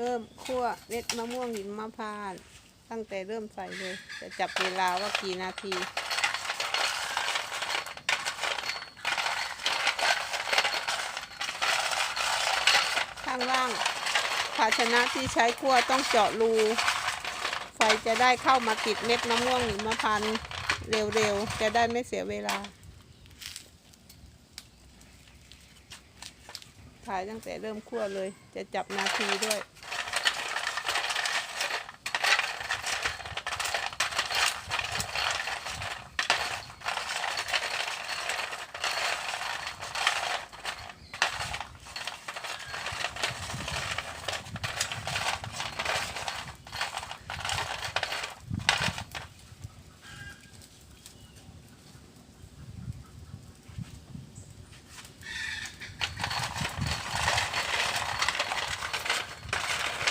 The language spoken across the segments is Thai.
เริ่มคั่วเม็ดมะม่วงหิมมะพร้านต์ตั้งแต่เริ่มใส่เลย จะจับเวลาว่ากี่นาทีข้างล่าง ภาชนะที่ใช้คั่วต้องเจาะรู ไฟจะได้เข้ามาติดเม็ดมะม่วงหิมพานต์เร็วๆ จะได้ไม่เสียเวลา ถ่ายตั้งแต่เริ่มคั่วเลย จะจับนาทีด้วย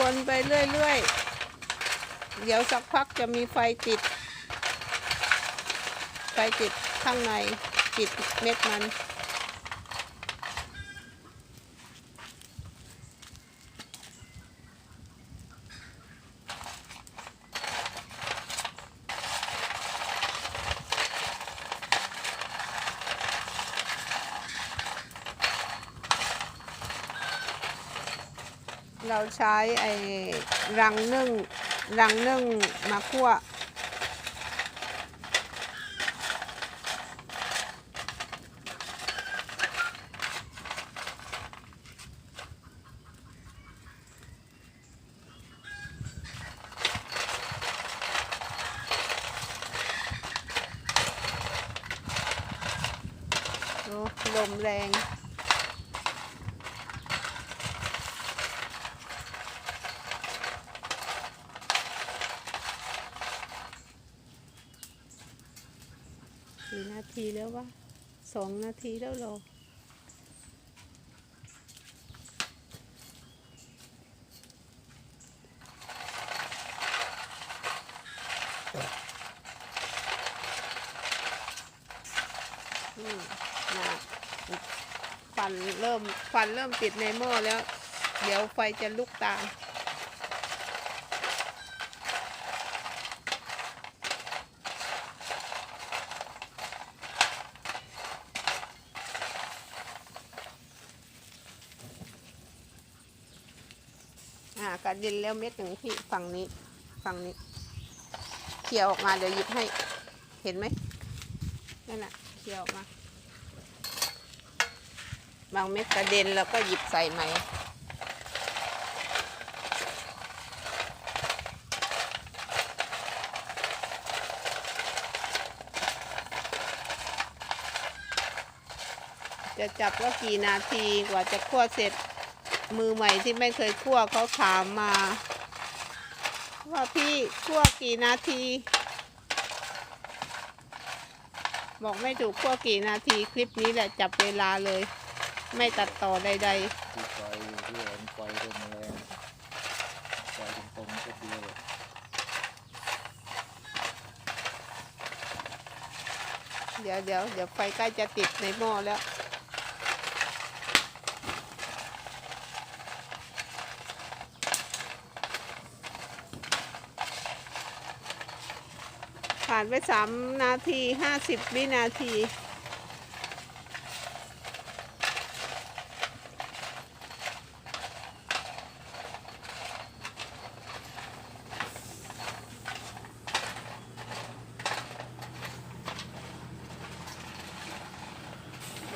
คนไปเรื่อยๆ เดี๋ยวสักพักจะมีไฟติด ไฟติดข้างในติดเม็ดมัน เราใช้ไอ้รังนึ่งรังนึ่งมาคั่ว ลมแรง ทีแล้ววะสองนาทีแล้วหรออืมนะควันเริ่มควันเริ่มติดในหม้อแล้ว เดี๋ยวไฟจะลุกตาม กระเด็นแล้วเม็ดหนึ่งพี่ฝั่งนี้ฝั่งนี้เขี่ยออกมาเดี๋ยวหยิบให้เห็นไหมนั่นน่ะเขี่ยออกมาบางเม็ดกระเด็นแล้วก็หยิบใส่ใหม่จะจับว่ากี่นาทีกว่าจะคั่วเสร็จ มือใหม่ที่ไม่เคยคั่วเขาถามมา ว่าพี่คั่วกี่นาที บอกไม่ถูกคั่วกี่นาทีคลิปนี้แหละจับเวลาเลย ไม่ตัดต่อใดที่ไฟที่เห็นไฟแรงไฟตรงๆก็ดีเลยๆ เดี๋ยวเดี๋ยวเดี๋ยวไฟใกล้จะติดในหม้อแล้ว ผ่านไปสามนาทีห้าสิบวินาที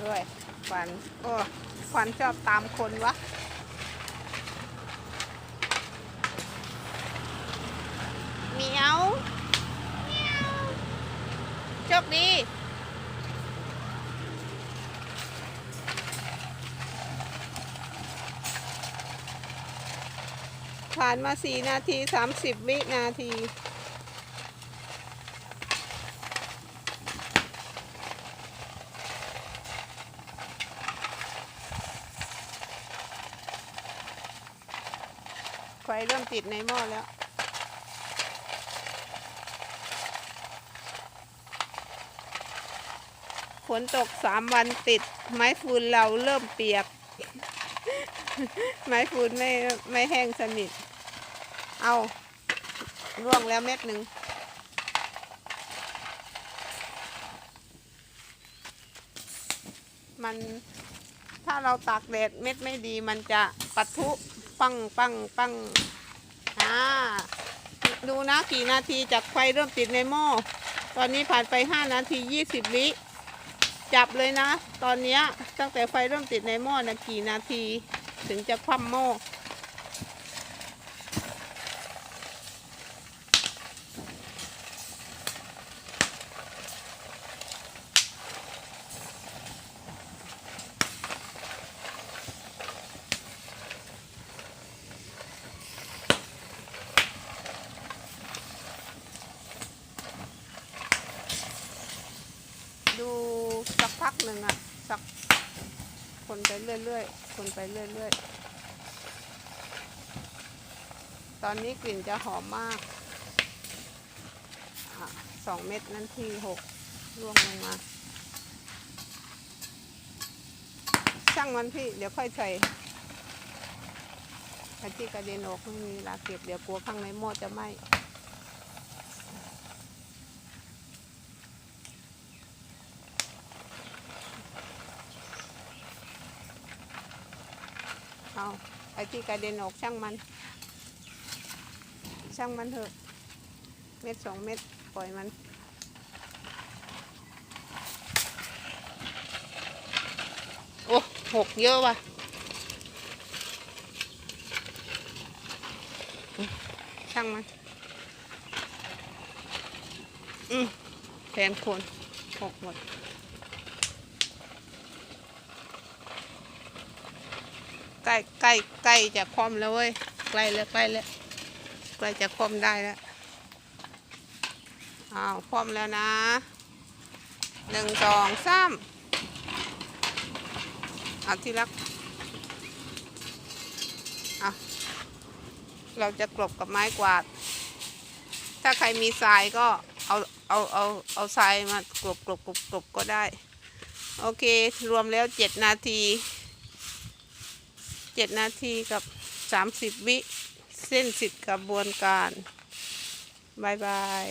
ด้วยควันโอ้ควันชอบตามคนวะ เหมียวเหมียวโชคดี ผ่านมาสี่นาทีสามสิบวินาทีไฟเริ่มติดในหม้อแล้วฝนตกสามวันติด ไม้ฟืนเราเริ่มเปียก ไม้ฟูนไม่ไม่แห้งสนิท เอาร่วงแล้วเม็ดหนึ่งมันถ้าเราตากแดดเม็ดไม่ดีมันจะปัทุปังปังปังอ่าดูนะกี่นาทีจากไฟเริ่มติดในหม้อตอนนี้ผ่านไป 5 นาที 20 วิจับเลยนะ ตอนเนี้ยตั้งแต่ไฟเริ่มติดในหม้อนะกี่นาที ถึงจะคว่ำหม้อ ดูสักพักหนึ่งอะสักคนไป เรื่อยๆคนไปเรื่อยๆ ตอนนี้กลิ่นจะหอมมากอสองเม็ดนั้นที่หกร่วงลงมา ช่างมันพี่ เดี๋ยวค่อยใส่ไอ้ที่กระเด็นออกไม่มีเวลาเก็บเดี๋ยวกลัวข้างในหม้อจะไหม้ เอาไอ้ที่กระเด็นออกช่างมัน ช่างมันเถอะ เม็ดสองเม็ดปล่อยมัน โอ้หกเยอะว่ะช่างมัน อืมแทนคนหกหมด ใก ล้ใกล้ใกล้จะคว่ำแล้วเว้ยใกล้แล้วใกล้แล้วใกล้จะคว่ำได้แล้วอ้าวคว่ำแล้วนะหนึ่งสองสามเอาที่รักเอาเราจะกลบกับไม้กวาด ถ้าใครมีทรายก็เอาเอาเอาเอาทรายมากลบกลบกลบกลบก็ได้ โอเค รวมแล้วเจ็ดนาที เจ็ดนาทีกับสามสิบวิ เส้นสิทธิ์กระบวนการบายบาย